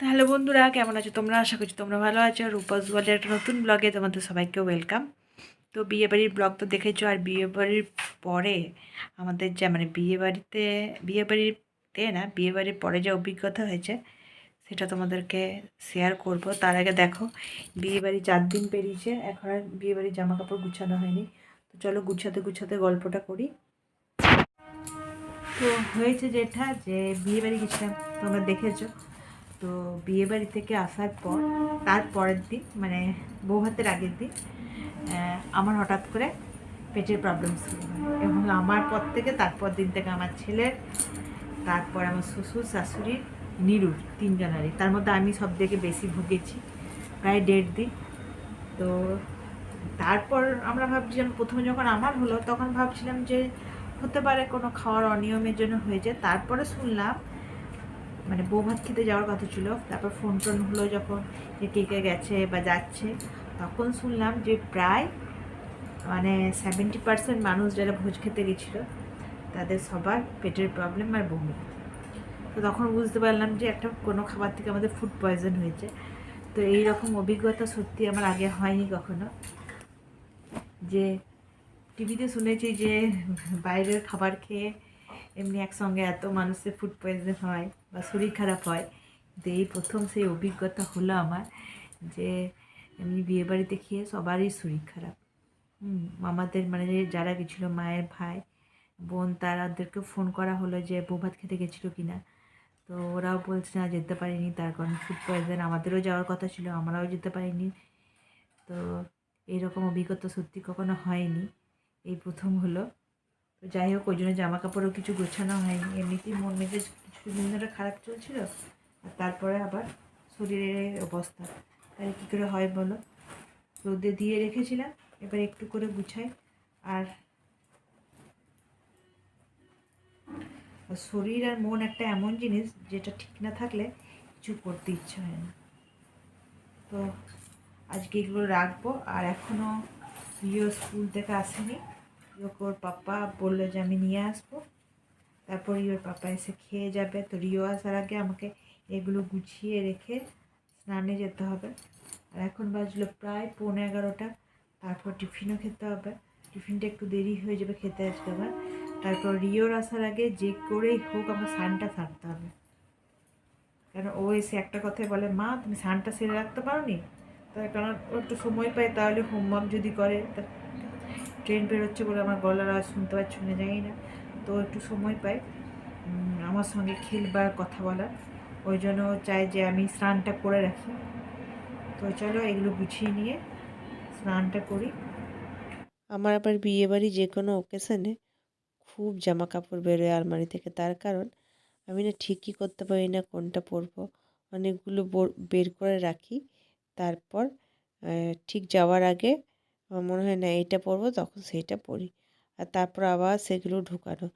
তাহলে বন্ধুরা, কেমন আছো তোমরা? আশা করছি তোমরা ভালো আছো। রূপাস বলে একটা নতুন ব্লগে তোমাদের সবাইকে ওয়েলকাম তো বিয়েবাড়ির ব্লগ তো দেখেছ, আর বিয়েবাড়ির পরে আমাদের যা মানে বিয়েবাড়িতে বিয়েবাড়িতে না, বিয়েবাড়ির পরে যে অভিজ্ঞতা হয়েছে, সেটা তোমাদেরকে শেয়ার করব। তার আগে দেখো, বিয়েবাড়ি চার দিন পেরিয়েছে, এখন আর বিয়েবাড়ির জামা কাপড় গুছানো হয়নি। তো চলো গুছাতে গুছাতে গল্পটা করি। তো হয়েছে যেটা যে, বিয়েবাড়ি গেছিলাম, তোমরা দেখেছ। তো বিয়েবাড়ি থেকে আসার পর, তার পরের দিন মানে বউ হাতের আগের দিন আমার হঠাৎ করে পেটের প্রবলেম শুরু হয়। এবং আমার পর থেকে, তারপর দিন থেকে আমার ছেলের তারপর আমার শ্বশুর শাশুড়ির নিরুর তিনজনারই। তার মধ্যে আমি সব থেকে বেশি ভুগেছি, প্রায় দেড় দিন। তো তারপর আমরা ভাবছিলাম, প্রথমে যখন আমার হলো, তখন ভাবছিলাম যে হতে পারে কোনো খাওয়ার অনিয়মের জন্য হয়েছে। তারপরে শুনলাম মানে বউ ভাত খেতে যাওয়ার কথা ছিল। তারপর ফোন টোন হলো যখন যে কে কে গেছে বা যাচ্ছে, তখন শুনলাম যে প্রায় মানে সেভেন্টি পার্সেন্ট মানুষ যারা ভোজ খেতে গেছিল, তাদের সবার পেটের প্রবলেম আর বমি। তো তখন বুঝতে পারলাম যে একটা কোনো খাবার থেকে আমাদের ফুড পয়জন হয়েছে। তো এই রকম অভিজ্ঞতা সত্যি আমার আগে হয়নি কখনো। যে টিভিতে শুনেছি যে বাইরের খাবার খেয়ে এমনি একসঙ্গে এত মানুষের ফুড পয়জন হয়। বা শরীর খারাপ হয়, কিন্তু এই প্রথম সেই অভিজ্ঞতা হলো আমার যে এমনি বিয়েবাড়িতে খেয়ে সবারই শরীর খারাপ। হুম আমাদের মানে যারা গেছিল, মায়ের ভাই, বোন তারাদেরকে ফোন করা হলো যে বৌভাত খেতে গেছিল কি না তো ওরাও বলছে, না, যেতে পারিনি। তার কারণ ফুড পয়জন আমাদেরও যাওয়ার কথা ছিল, আমরাও যেতে পারিনি। তো এইরকম অভিজ্ঞতা সত্যি কখনো হয়নি। এই প্রথম হলো। তো যাই হোক, ওই জন্য জামা কাপড়ও কিছু গোছানো হয়নি। এমনিতেই মন মেজাজ কিছুদিন ধরে খারাপ চলছিল, আর তারপরে আবার শরীরের অবস্থা। তাহলে কী করে হয় বলো? রোদে দিয়ে রেখেছিলাম, এবার একটু করে গুছাই। আর শরীর আর মন একটা এমন জিনিস যেটা ঠিক না থাকলে কিছু করতে ইচ্ছে হয় না। তো আজকে এগুলো রাখব, আর এখনও প্রিয় স্কুল থেকে আসেনি। রিওকে ওর পাপা বলল যে আমি নিয়ে আসব। তারপর রিওর পাপা এসে খেয়ে যাবে। তো রিও আসার আগে আমাকে এগুলো গুছিয়ে রেখে স্নানে যেতে হবে। আর এখন বাজলো প্রায় পৌনে এগারোটা। তারপর টিফিনও খেতে হবে। টিফিনটা একটু দেরি হয়ে যাবে খেতে আসতে আমার তারপর রিওর আসার আগে যে করেই হোক আমার স্নানটা সারতে হবে। কারণ ও এসে একটা কথাই বলে, মা, তুমি স্নানটা সেরে রাখতে পারো নি তার কারণ ও একটু সময় পায়, তাহলে হোমওয়ার্ক যদি করে, তা ট্রেন বেরোচ্ছে বলে আমার গলার আওয়াজ শুনতে পাচ্ছি না জানি না। তো একটু সময় পাই। আমার সঙ্গে খেলবার কথা বলার। ওই জন্য চায় যে আমি স্নানটা করে রাখি। তো চলো এগুলো গুছিয়ে নিয়ে স্নানটা করি। আমার আবার বিয়েবাড়ি যে কোনো ওকেশনে খুব জামা কাপড় বেরোয় আলমারি থেকে। তার কারণ, আমি না ঠিকই করতে পারি না কোনটা পরবো। অনেকগুলো বের করে রাখি। তারপর ঠিক যাওয়ার আগে আমার মনে হয় না এইটা পরবো, তখন সেইটা পরি। আর তারপর আবার সেগুলো ঢুকানো।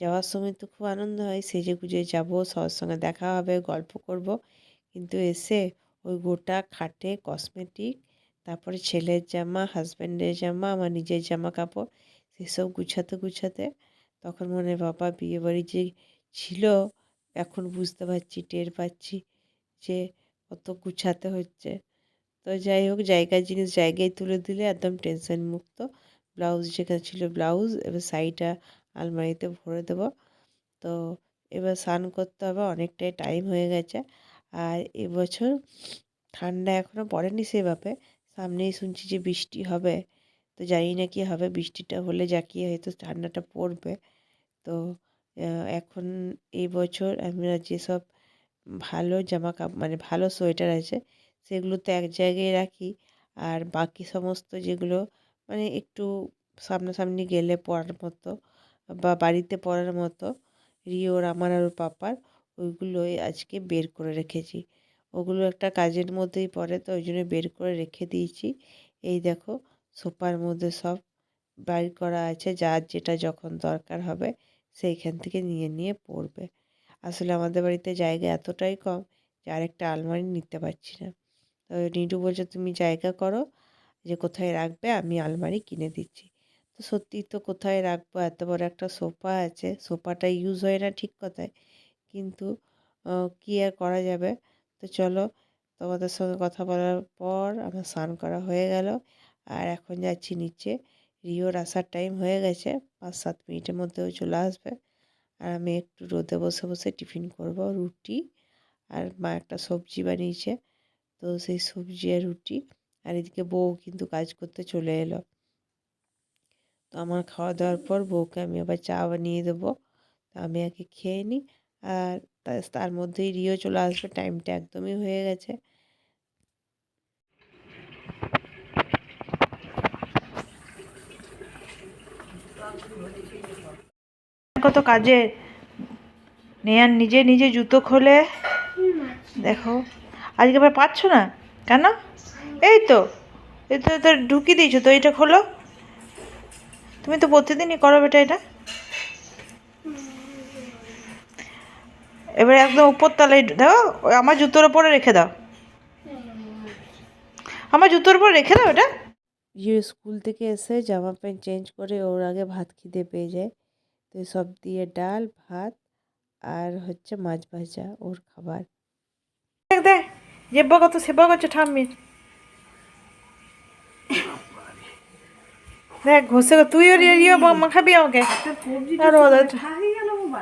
যাওয়ার সময় তো খুব আনন্দ হয় সেজে গুজে যাব, সবার সঙ্গে দেখা হবে, গল্প করব। কিন্তু এসে ওই গোটা খাটে কসমেটিক তারপরে ছেলের জামা হাজব্যান্ডের জামা, আমার নিজের জামা কাপড় সেসব গুছাতে গুছাতে তখন মনে বাবা বিয়েবাড়ি যে ছিল, এখন বুঝতে পারছি, টের পাচ্ছি যে কত গুছাতে হচ্ছে। তো যাই হোক, জায়গার জিনিস জায়গায় তুলে দিলে একদম টেনশন মুক্ত। ব্লাউজ যেখানে ছিল ব্লাউজ এবার শাড়িটা আলমারিতে ভরে দেবো। তো এবার স্নান করতে হবে, অনেকটাই টাইম হয়ে গেছে। আর এবছর ঠান্ডা এখনও পড়েনি সেভাবে সামনেই শুনছি যে বৃষ্টি হবে। তো জানি না কি হবে, বৃষ্টিটা হলে জাকিয়ে হয়তো ঠান্ডাটা পড়বে। তো এখন এই বছর আমরা যেসব ভালো জামা কাপড় মানে ভালো সোয়েটার আছে সেগুলো তো এক জায়গায় রাখি। আর বাকি সমস্ত যেগুলো মানে একটু সামনাসামনি গেলে পরার মতো বা বাড়িতে পড়ার মতো রিওর আমার আর পাপার, ওইগুলোই আজকে বের করে রেখেছি। ওগুলো একটা কাজের মধ্যেই পড়ে তো ওই জন্য বের করে রেখে দিয়েছি। এই দেখো সোফার মধ্যে সব বাইর করা আছে, যার যেটা যখন দরকার হবে সেইখান থেকে নিয়ে নিয়ে পড়বে। আসলে আমাদের বাড়িতে জায়গা এতটাই কম যে আরেকটা আলমারি নিতে পারছি না। নিটু বলছে, তুমি জায়গা করো যে কোথায় রাখবে, আমি আলমারি কিনে দিচ্ছি। তো সত্যি তো কোথায় রাখব? এত বড় একটা সোফা আছে, সোফাটা ইউজ হয় না ঠিক কথায়, কিন্তু কী আর করা যাবে? তো চলো, তোমাদের সঙ্গে কথা বলার পর আমার স্নান করা হয়ে গেল, আর এখন যাচ্ছি নিচে। রিওর আসার টাইম হয়ে গেছে পাঁচ সাত মিনিটের মধ্যেও চলে আসবে। আর আমি একটু রোদে বসে বসে টিফিন করব, রুটি, আর মা একটা সবজি বানিয়েছে। তো সেই সবজি আর রুটি আর এদিকে বউ কিন্তু কাজ করতে চলে এলো। তো আমার খাওয়া দাওয়ার পর বউকে আমি আবার চা বানিয়ে দেবো। তো আমি আগে খেয়ে নিই আর তার মধ্যেই রিও চলে আসবে। টাইমটা একদমই হয়ে গেছে। কত কাজে। নেয়ার নিজে নিজে জুতো খোলে। দেখো। আজকে আবার পাচ্ছ না? কেন? এই তো এই তো তো ঢুকিয়ে দিয়েছ তো এটা খোলো। তুমি তো প্রতিদিনই করো বেটা এটা। এবারে একদম উপর তলায় দেখো আমার জুতোর ওপরে রেখে দাও। আমার জুতোর উপর রেখে দাও এটা। ইয়ে স্কুল থেকে এসে জামা প্যান্ট চেঞ্জ করে ওর আগে ভাত খিদে পেয়ে যায়। তো সব দিয়ে ডাল ভাত আর হচ্ছে মাছ ভাজা ওর খাবার। দেখ দেখ। জেব্বা কত সেবা করছে ঠাম্মির দেখ ঘষে তুই ওর ইয়ে মাখাবি আমাকে আর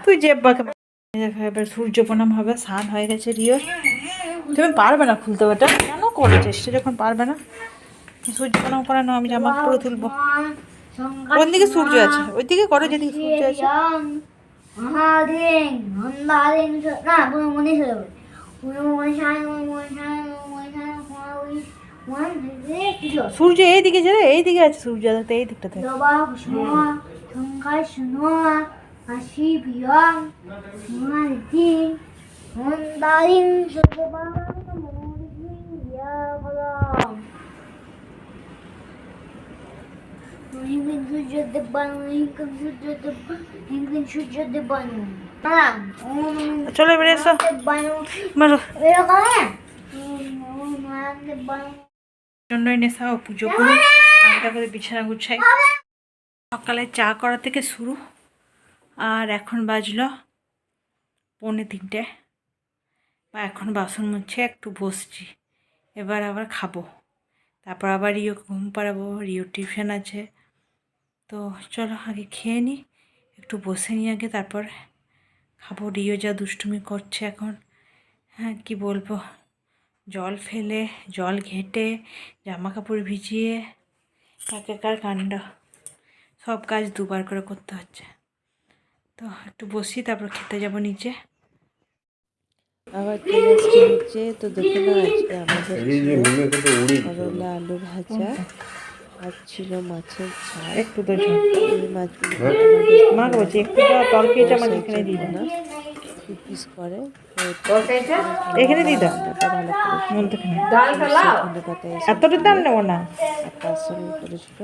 তুই জেব্বাকে এবার সূর্য প্রণাম হবে স্নান হয়ে গেছে রিও তুমি পারবে না খুলতে ওটা কেন করে চেষ্টা যখন পারবে না সূর্য প্রণাম করে না আমি জামা পুরো তুলবো কোন দিকে সূর্য আছে ওই দিকে করো যেদিকে সূর্য আছে মহাদেং মন্দারেং না পুরো মনে ছিল পুরো মনে সায় মনে মনে সায় মনে সায় মনে মনে কিছু সূর্য এই দিকে যাবে এই দিকে আছে সূর্য দেখতে এই দিকটাতে জবা কুসুমা সংখ্যায় শুনোয়া হাসি বিয়ং মহাদিং মন্দারিং জবা মহাদিং ইয়া বলম হিংকিন সূর্য দেবানু হিংকিন সূর্য দেবানু হিংকিন সূর্য দেবানু না চলো এবারে এসো। মারো দেবানু চন্দ্রই নেশাও পুজো করি। আমি তারপরে বিছানা গুছাই। সকালে চা করা থেকে শুরু। আর এখন বাজলো পৌনে তিনটে। বা এখন বাসন মুছে একটু বসছি। এবার আবার খাব। তারপর আবার রিও ঘুম পাড়াবো রিও টিউশন আছে। তো চলো আগে খেয়ে নিই একটু বসে নিই আগে তারপর খাব রিও যা দুষ্টুমি করছে এখন। হ্যাঁ কি বলব? জল ফেলে জল ঘেঁটে জামা কাপড় ভিজিয়ে একাকার কাণ্ড। সব কাজ দুবার করে করতে হচ্ছে। তো একটু বসি তারপর খেতে যাব নিচে। আবার চলে এসছি নিচে তো দেখে না আজকে আমাদের করলা আলু ভাজা। আর ছিল মাছের ঝাল। একটু তো ঝোল। এই মাছগুলো মা বলছি একটু তো তরকারিটা আমার এখানে দাও না। পিস করে। এখানে দিয়ে দাও ভালো করে এতটা দাম নেব না। আর তার সঙ্গে করেছিল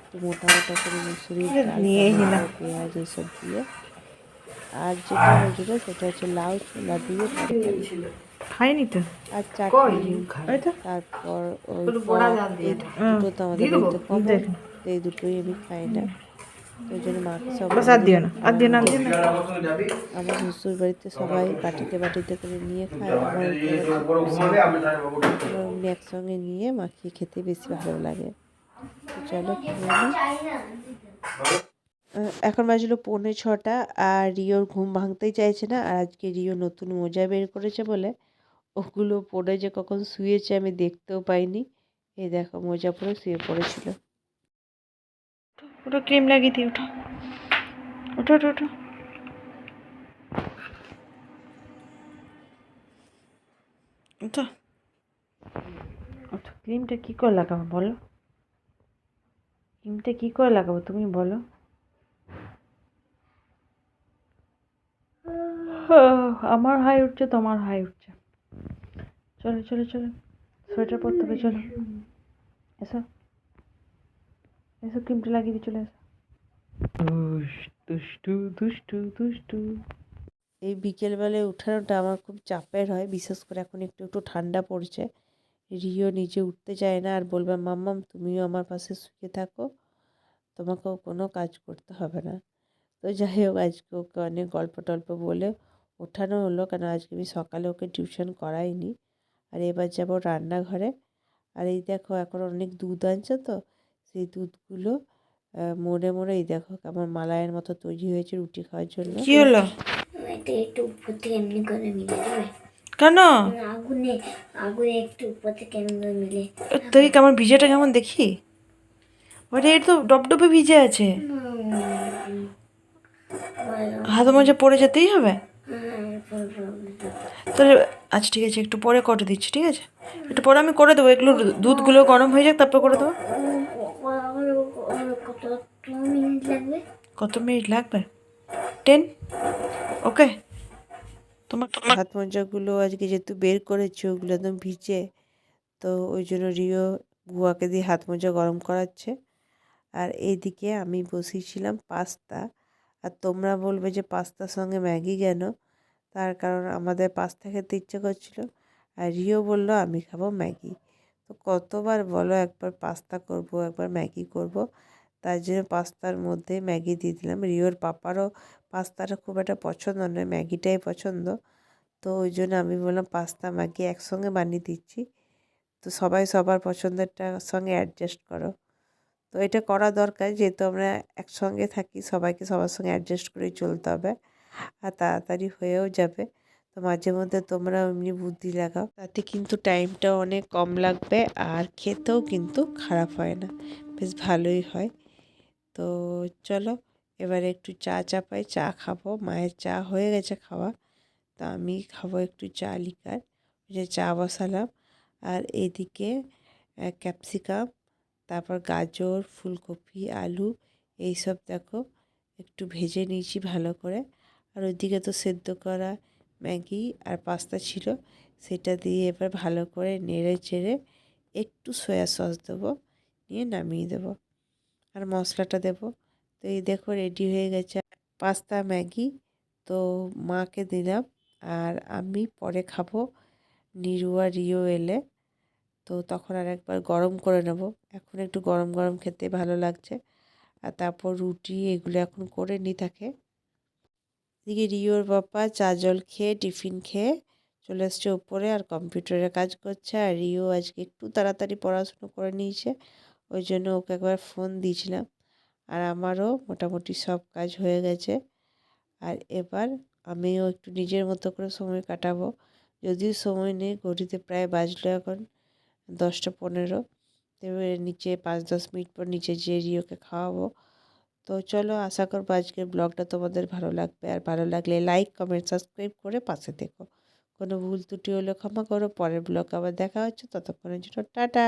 একটু মোটা মোটা করে মুসুরি নিয়েই নিলাম। পেঁয়াজ এইসব দিয়ে। আর যেটা হয়েছিল সেটা হচ্ছে লাউ ছোলা দিয়ে খাইনি তো। আর চাটনি তারপর ওই এই দুটো তো আমাদের বাড়িতে কমন এই দুটোই আমি খাই না ওই জন্য মাকে সব আর দিও না। আর দিও না আর দিও না। আমার শ্বশুর বাড়িতে সবাই বাটিতে বাটিতে করে নিয়ে খায়। আমার একসঙ্গে নিয়ে মাখিয়ে খেতে বেশি ভালো লাগে। চলো এখন বাজলো পৌনে ছটা আর রিওর ঘুম ভাঙতেই চাইছে না আর আজকে রিও নতুন মোজা বের করেছে বলে। ওগুলো পরে যে কখন শুয়েছে আমি দেখতেও পাইনি। এই দেখো, মোজা পরে শুয়ে পড়েছিল। ওটা ক্রিম লাগিয়ে দিই, ওঠো। ওঠো ওঠো ওঠো। ওঠো। ওঠো, ক্রিমটা কী করে লাগাবো বলো? ক্রিমটা কী করে লাগাবো তুমি বলো? আমার হাই উঠছে, তোমার হাই উঠছে। চলো চলো চলো। সোয়েটার পরতে হবে চলো। এসো। এসো ক্রিমটা লাগিয়ে দিই চলে এসো। দুষ্টু দুষ্টু দুষ্টু। এই বিকেলবেলায় উঠানোটা আমার খুব চাপের হয় বিশেষ করে এখন একটু একটু ঠান্ডা পড়ছে। রিও নিজে উঠতে চায় না আর বলবে মাম্মাম তুমিও আমার পাশে শুয়ে থাকো। তোমাকেও কোনো কাজ করতে হবে না। তো যাই হোক আজকে ওকে অনেক গল্প টল্প বলে ওঠানো হলো কেন আজকে আমি সকালে ওকে টিউশন করাইনি। আর এবার যাব রান্নাঘরে। আর এই দেখো এখন অনেক দুধ আনছে তো সেই দুধগুলো মোড়ে মোড়ে এই দেখো কেমন মালাইয়ের মতো তৈরি হয়েছে রুটি খাওয়ার জন্য। কি হলো? একটু উপর থেকে এমনি করে মিলে কেন? আগুনে আগুনে একটু উপর থেকে এমনি করে মিলে? তুই কেমন ভিজেটা কেমন দেখি? এর তো ডবডবে ভিজে আছে। হাত মাঝে পড়ে যেতেই হবে? তাহলে আচ্ছা ঠিক আছে একটু পরে করে দিচ্ছি ঠিক আছে? একটু পরে আমি করে দেবো এগুলো দুধগুলো গরম হয়ে যাক তারপর করে দেবো। কত মিনিট লাগবে? কত মিনিট লাগবে টেন? ওকে। তোমার হাত মোজাগুলো আজকে যেহেতু বের করেছি ওগুলো একদম ভিজে তো ওই জন্য রিও বুয়াকে দিয়ে হাত মোজা গরম করাচ্ছে। আর এইদিকে আমি বসিয়েছিলাম পাস্তা। আর তোমরা বলবে যে পাস্তার সঙ্গে ম্যাগি কেন? তার কারণ আমাদের পাস্তা খেতে ইচ্ছে করছিল। আর রিও বলল, আমি খাব ম্যাগি। তো কতবার বলো, একবার পাস্তা করব, একবার ম্যাগি করব। তার জন্য পাস্তার মধ্যে ম্যাগি দিয়ে দিলাম। রিওর পাপারও পাস্তাটা খুব একটা পছন্দ নয়, ম্যাগিটাই পছন্দ। তো ওই জন্য আমি বললাম, পাস্তা, ম্যাগি একসঙ্গে বানিয়ে দিচ্ছি। তো সবাই সবার পছন্দেরটার সঙ্গে অ্যাডজাস্ট করো। তো এটা করা দরকার, যেহেতু আমরা একসঙ্গে থাকি, সবাইকে সবার সঙ্গে অ্যাডজাস্ট করেই চলতে হবে। আর তাড়াতাড়ি হয়েও যাবে। তো মাঝে মধ্যে তোমরা এমনি বুদ্ধি লাগাও। তাতে কিন্তু টাইমটাও অনেক কম লাগবে আর খেতেও কিন্তু খারাপ হয় না। বেশ ভালোই হয়। তো চলো, এবারে একটু চা চাপাই, চা খাব। মায়ের চা হয়ে গেছে খাওয়া। তো আমি খাব একটু চা লিকার। যে চা বসালাম। আর এদিকে ক্যাপসিকাম তারপর গাজর, ফুলকপি, আলু, এইসব দেখো। একটু ভেজে নিয়েছি ভালো করে। আর ওইদিকে তো সেদ্ধ করা ম্যাগি আর পাস্তা ছিল, সেটা দিয়ে এবার ভালো করে নেড়ে চেড়ে একটু সয়া সস দেবো, নিয়ে নামিয়ে দেবো। আর মশলাটা দেবো। তো এই দেখো রেডি হয়ে গেছে। পাস্তা, ম্যাগি তো মাকে দিলাম আর আমি পরে খাব নিরুয়া রিও এলে। তো তখন আর একবার গরম করে নেব। এখন একটু গরম গরম খেতে ভালো লাগছে। আর তারপর রুটি এগুলো এখন করে নি থাকে এদিকে রিওর বাবা চা জল খেয়ে, টিফিন খেয়ে চলে এসছে উপরে আর কম্পিউটারে কাজ করছে আর রিও আজকে একটু তাড়াতাড়ি পড়াশুনো করে নিয়েছে, ওই জন্য ওকে একবার ফোন দিয়েছিলাম আর আমারও মোটামুটি সব কাজ হয়ে গেছে। আর এবার আমিও একটু নিজের মতো করে সময় কাটাবো, যদিও সময় নেই, ঘড়িতে প্রায় বাজলো এখন দশটা পনেরো এবারে নিচে পাঁচ দশ মিনিট পর নিচে যেয়ে রিওকে খাওয়াবো। তো চলো, আশা করব আজকের ব্লগটা তোমাদের ভালো লাগবে। আর ভালো লাগলে লাইক কমেন্ট সাবস্ক্রাইব করে পাশে দেখো কোনো ভুল ত্রুটি হলে ক্ষমা করো। পরের ব্লগ আবার দেখা হচ্ছে। ততক্ষণের জন্য টাটা।